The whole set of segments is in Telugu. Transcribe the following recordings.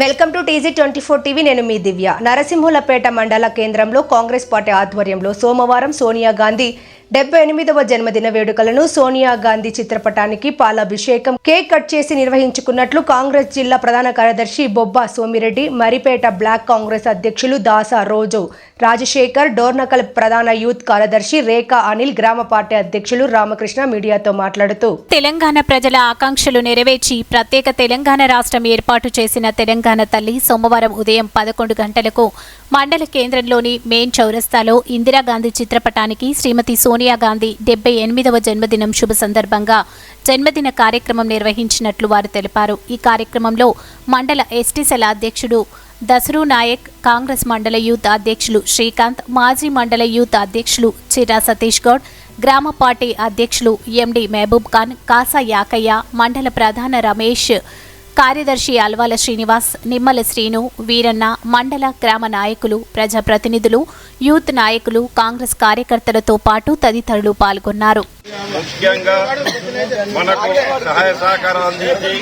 Welcome to TG twenty four TV నేను మీ దివ్య. నరసింహులపేట మండల కేంద్రంలో కాంగ్రెస్ పార్టీ ఆధ్వర్యంలో సోమవారం సోనియా గాంధీ డెబ్బై ఎనిమిదవ జన్మదిన వేడుకలను సోనియా గాంధీ చిత్రపటానికి పాలాభిషేకం కేక్ కట్ చేసి నిర్వహించుకున్నట్లు కాంగ్రెస్ జిల్లా ప్రధాన కార్యదర్శి బొబ్బా సోమిరెడ్డి మరిపేట బ్లాక్ కాంగ్రెస్ అధ్యక్షులు దాసా రోజు రాజశేఖర్ డోర్నకల్ ప్రధాన యూత్ కార్యదర్శి రేఖా అనిల్ గ్రామ పార్టీ అధ్యక్షులు రామకృష్ణ మీడియాతో మాట్లాడుతూ తెలంగాణ ప్రజల ఆకాంక్షలు నెరవేర్చి ప్రత్యేక తెలంగాణ రాష్ట్రం ఏర్పాటు చేసిన తెలంగాణ తల్లి సోమవారం ఉదయం పదకొండు గంటలకు మండల కేంద్రంలోని మెయిన్ చౌరస్తాలో ఇందిరాగాంధీ చిత్రపటానికి శ్రీమతి సోనియా గాంధీ డెబ్బై ఎనిమిదవ జన్మదినం శుభ సందర్భంగా జన్మదిన కార్యక్రమం నిర్వహించినట్లు వారు తెలిపారు. ఈ కార్యక్రమంలో మండల ఎస్టీసెల అధ్యక్షుడు దసరు నాయక్ కాంగ్రెస్ మండల యూత్ అధ్యక్షులు శ్రీకాంత్ మాజీ మండల యూత్ అధ్యక్షులు చిరా సతీష్ గౌడ్ గ్రామ పార్టీ అధ్యక్షులు ఎండి మహబూబ్ ఖాన్ కాసా యాకయ్య మండల ప్రధాన రమేష్ కార్యదర్శి అల్వాల శ్రీనివాస్ నిమ్మల శ్రీను వీరన్న మండల గ్రామ నాయకులు ప్రజాప్రతినిధులు యూత్ నాయకులు కాంగ్రెస్ కార్యకర్తలతో పాటు తదితరులు పాల్గొన్నారు. ముఖ్యంగా మనకు సహాయ సహకారం అందించి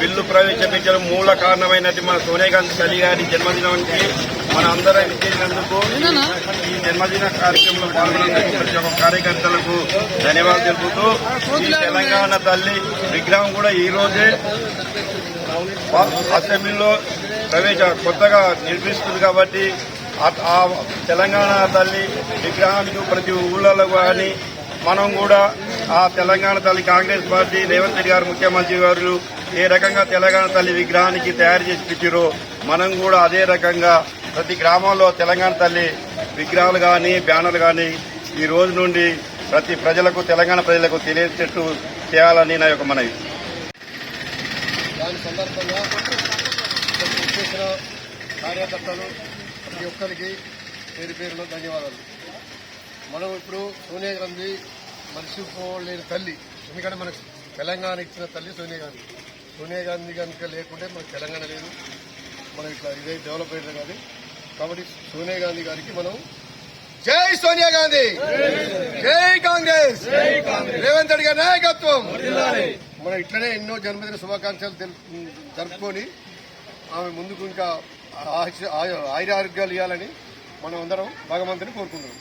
బిల్లు మూల కారణమైనది మన సోనియా గాంధీ గారి జన్మదినానికి మన అందరం ఇచ్చేసినందుకు జన్మదిన కార్యక్రమంలో పాల్గొన్నందుకు ప్రతి ఒక్క కార్యకర్తలకు ధన్యవాదాలు తెలుపుతూ ఈ తెలంగాణ తల్లి విగ్రహం కూడా ఈ రోజే అసెంబ్లీలో ప్రవేశ కొత్తగా నిర్మిస్తుంది కాబట్టి ఆ- తెలంగాణ తల్లి విగ్రహానికి ప్రతి ఊళ్ళలో కానీ మనం కూడా ఆ తెలంగాణ తల్లి కాంగ్రెస్ పార్టీ రేవంత్ రెడ్డి గారు ముఖ్యమంత్రి గారు ఏ రకంగా తెలంగాణ తల్లి విగ్రహానికి తయారు చేసి పెట్టిరో మనం కూడా అదే రకంగా ప్రతి గ్రామంలో తెలంగాణ తల్లి విగ్రహాలు కానీ బ్యానర్లు కానీ ఈ రోజు నుండి ప్రతి ప్రజలకు తెలంగాణ ప్రజలకు తెలియచేట్టు చేయాలని నా యొక్క మనవి. దాని సందర్భంగా ఇక్కడికి కార్యకర్తలు ప్రతి ఒక్కరికి పేరు పేరులో ధన్యవాదాలు. మనం ఇప్పుడు సోనియా గాంధీ మర్చిపోలేని తల్లి ఎందుకంటే మనకు తెలంగాణ ఇచ్చిన తల్లి సోనియా గాంధీ. సోనియా గాంధీ కనుక లేకుంటే మనకు తెలంగాణ లేదు. మనం ఇట్లా ఇదే డెవలప్ అయ్యేది కానీ కాబట్టి సోనియా గాంధీ గారికి మనం జై సోనియా గాంధీ! జై కాంగ్రెస్! రేవంత్ రెడ్డి గారి నాయకత్వం! మనం ఇట్లనే ఎన్నో జన్మదిన శుభాకాంక్షలు జరుపుకొని ఆమె ముందుకు ఇంకా ఆయురారోగ్యాలు ఇవ్వాలని మనం అందరం భగవంతుని కోరుకుంటున్నాం.